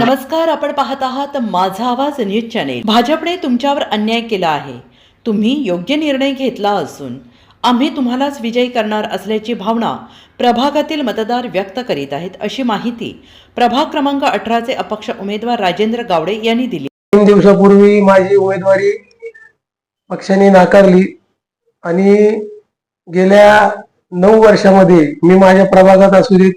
नमस्कार आपण पाहत आहात माझा आवाज न्यूज चॅनेल. भाजपने तुमच्यावर अन्याय केला आहे. तुम्ही योग्य निर्णय घेतला असून आम्ही तुम्हालाच विजयी करणार असल्याची भावना प्रभागातील मतदार व्यक्त करीत आहेत अशी माहिती प्रभाग क्रमांक अठराचे अपक्ष उमेदवार राजेंद्र गावडे यांनी दिली. तीन दिवसापूर्वी माझी उमेदवारी पक्षाने नाकारली आणि गेल्या नऊ वर्षामध्ये मी माझ्या प्रभागात असू देत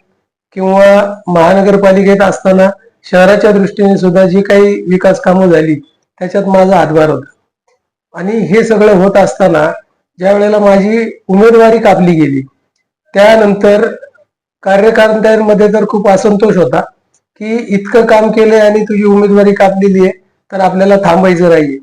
किंवा महानगरपालिकेत असताना शहराच्या दृष्टीने सुद्धा जी काही विकास कामं झाली त्याच्यात माझा हातभार होता. आणि हे सगळं होत असताना ज्या वेळेला माझी उमेदवारी कापली गेली त्यानंतर कार्यकर्त्यांमध्ये तर खूप असंतोष होता की इतकं काम केलंय आणि तुझी उमेदवारी कापलेली आहे तर आपल्याला थांबायचं नाहीये.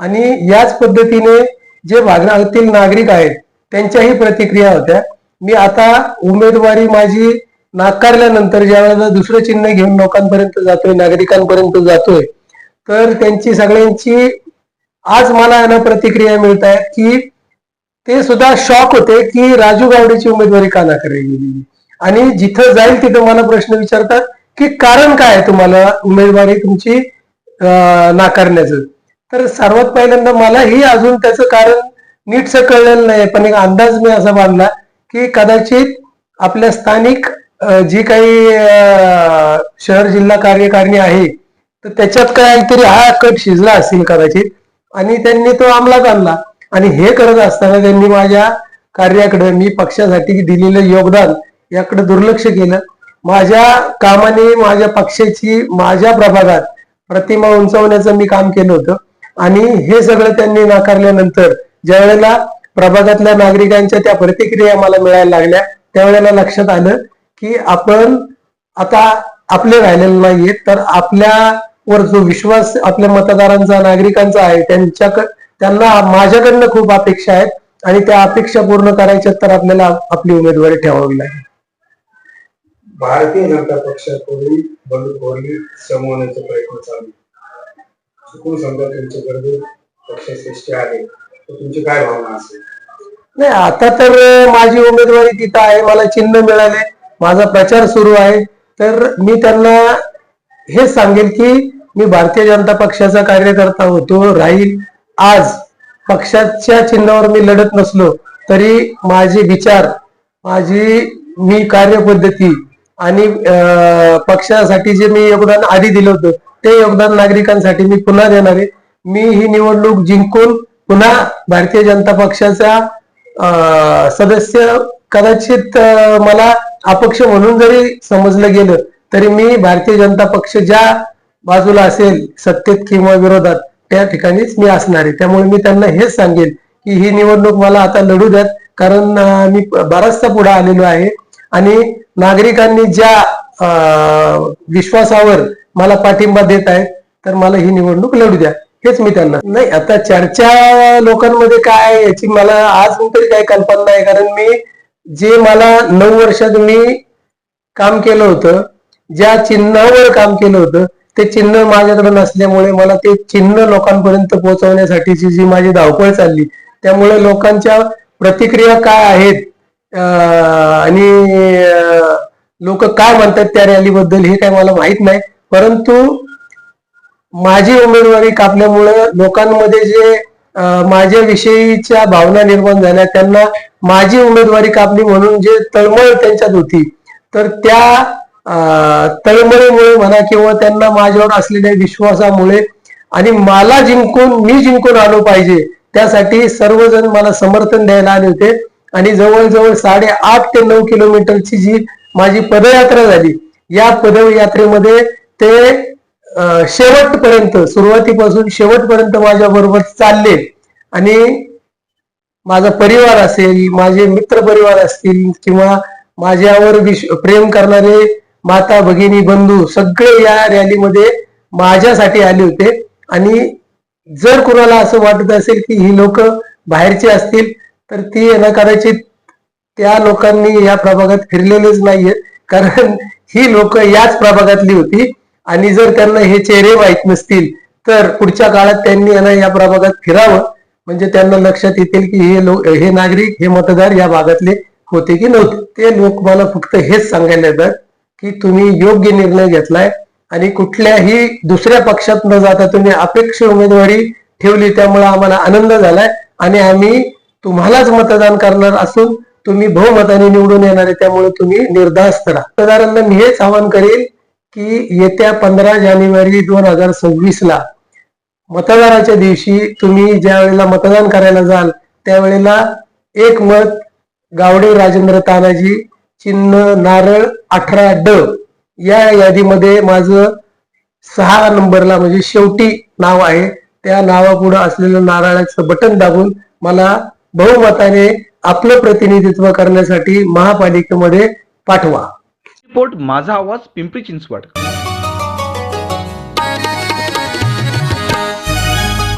आणि याच पद्धतीने जे भागातील नागरिक आहेत त्यांच्याही प्रतिक्रिया होत्या. मी आता उमेदवारी माझी नाकारल्यानंतर ज्या वेळेला दुसरं चिन्ह घेऊन लोकांपर्यंत जातोय नागरिकांपर्यंत जातोय तर त्यांची सगळ्यांची आज मला यांना प्रतिक्रिया मिळत आहेत की ते सुद्धा शॉक होते की राजू गावडेची उमेदवारी का नाकारली गेली? आणि जिथं जाईल तिथं मला प्रश्न विचारतात की कारण काय आहे तुम्हाला उमेदवारी तुमची नाकारण्याचं? तर सर्वात पहिल्यांदा मलाही अजून त्याचं कारण नीटसं कळलेलं नाही पण एक अंदाज मी असा बांधला की कदाचित आपल्या स्थानिक जी काही शहर जिल्हा कार्यकारिणी आहे तर त्याच्यात काहीतरी हा कट शिजला असेल कदाचित. आणि त्यांनी तो अंमलात आणला. आणि हे करत असताना त्यांनी माझ्या कार्याकडे मी पक्षासाठी दिलेलं योगदान याकडे दुर्लक्ष केलं. माझ्या कामाने माझ्या पक्षाची माझ्या प्रभागात प्रतिमा उंचावण्याचं मी काम केलं होतं. आणि हे सगळं त्यांनी नाकारल्यानंतर ज्या वेळेला प्रभागातल्या नागरिकांच्या त्या प्रतिक्रिया मला मिळायला लागल्या त्यावेळेला लक्षात आलं की आपण आता आपले राहिलेले नाहीये तर आपल्यावर जो विश्वास आपल्या मतदारांचा नागरिकांचा आहे त्यांच्या त्यांना माझ्याकडनं खूप अपेक्षा आहेत आणि त्या अपेक्षा पूर्ण करायच्या तर आपल्याला आपली उमेदवारी ठेवावी लागेल. भारतीय जनता पक्षाकडून बंडखोरी समवण्याचा प्रयत्न चालू आहे. चुकून समजा तुमच्याकडे पक्षश्रेष्ठी आले तर तुमची काय भावना असेल? नाही आता तर माझी उमेदवारी तिथं आहे मला चिन्ह मिळाले. माझा प्रचार सुरू आहे. तर मी त्यांना हे सांगेल की मी भारतीय जनता पक्षाचा कार्यकर्ता होतो राहील. आज पक्षाच्या चिन्हावर मी लढत नसलो तरी माझे विचार माझी मी कार्यपद्धती आणि पक्षासाठी जे मी योगदान आधी दिलं होतं ते योगदान नागरिकांसाठी मी पुन्हा देणार आहे. मी ही निवडणूक जिंकून पुन्हा भारतीय जनता पक्षाचा सदस्य कदाचित मला अपक्ष म्हणून जरी समजलं गेलं तरी मी भारतीय जनता पक्ष ज्या बाजूला असेल सत्तेत किंवा विरोधात त्या ठिकाणीच मी असणार आहे. त्यामुळे मी त्यांना हेच सांगेन की ही निवडणूक मला आता लढू द्यात. कारण मी बराचसा पुढे आलेलो आहे आणि नागरिकांनी ज्या विश्वासावर मला पाठिंबा देत आहेत तर मला ही निवडणूक लढू द्या. हेच मी त्यांना नाही आता चर्चा लोकांमध्ये काय आहे याची मला आज तरी काही कल्पना नाही. कारण मी जे मला नऊ वर्षात मी काम केलं होतं ज्या चिन्हावर काम केलं होतं ते चिन्ह माझ्याकडे नसल्यामुळे मला ते चिन्ह लोकांपर्यंत पोहोचवण्यासाठीची जी माझी धावपळ चालली त्यामुळे लोकांच्या प्रतिक्रिया काय आहेत आणि लोक काय म्हणतात त्या रॅलीबद्दल हे काय मला माहीत नाही परंतु माझी उमेदवारी कापल्यामुळं लोकांमध्ये जे माझ्याविषयीच्या भावना निर्माण झाल्या. त्यांना माझी उमेदवारी कापली म्हणून जे तळमळ त्यांच्यात होती. तर त्या तळमळीमुळे म्हणा किंवा त्यांना माझ्यावर असलेल्या विश्वासामुळे आणि मला जिंकून मी जिंकून आलो पाहिजे त्यासाठी सर्वजण मला समर्थन द्यायला आले होते. आणि जवळजवळ साडेआठ ते नऊ किलोमीटरची जी माझी पदयात्रा झाली या पदयात्रेमध्ये ते शेवटपर्यंत सुरुवातीपासून शेवटपर्यंत माझ्या बरोबर चालले. आणि माझा परिवार असेल माझे मित्र परिवार असतील किंवा माझ्यावर विश्व प्रेम करणारे माता भगिनी बंधू सगळे या रॅलीमध्ये माझ्यासाठी आले होते. आणि जर कुणाला असं वाटत असेल की ही लोक बाहेरची असतील तर ती आहे कदाचित त्या लोकांनी या प्रभागात फिरलेलेच नाहीये कारण ही लोक याच प्रभागातली होती. आणि जर त्यांना हे चेहरे माहीत नसतील तर पुढच्या काळात त्यांनी यांना या प्रभागात फिरावं. म्हणजे त्यांना लक्षात येतील की हे लोक हे नागरिक हे मतदार या भागातले होते की नव्हते. ते लोक मला फक्त हेच सांगायला येतात की तुम्ही योग्य निर्णय घेतलाय आणि कुठल्याही दुसऱ्या पक्षात न जाता तुम्ही अपेक्ष उमेदवारी ठेवली त्यामुळे आम्हाला आनंद झालाय. आणि आम्ही तुम्हालाच मतदान करणार असून तुम्ही बहुमताने निवडून येणार आहे त्यामुळे तुम्ही निर्धास्त राहा. मतदारांना मी हेच आवाहन करेल की येत्या पंधरा जानेवारी दोन हजार सव्वीस ला मतदानाच्या दिवशी तुम्ही ज्या वेळेला मतदान करायला जाल त्यावेळेला एक मत गावडे राजेंद्र तानाजी चिन्ह नारळ अठरा ड या यादीमध्ये माझं सहा नंबरला म्हणजे शेवटी नाव आहे. त्या नावापुढं असलेलं नारळाचं बटन दाबून मला बहुमताने आपलं प्रतिनिधित्व करण्यासाठी महापालिकेमध्ये पाठवा. रिपोर्ट माझा आवाज पिंपरी चिंचवड.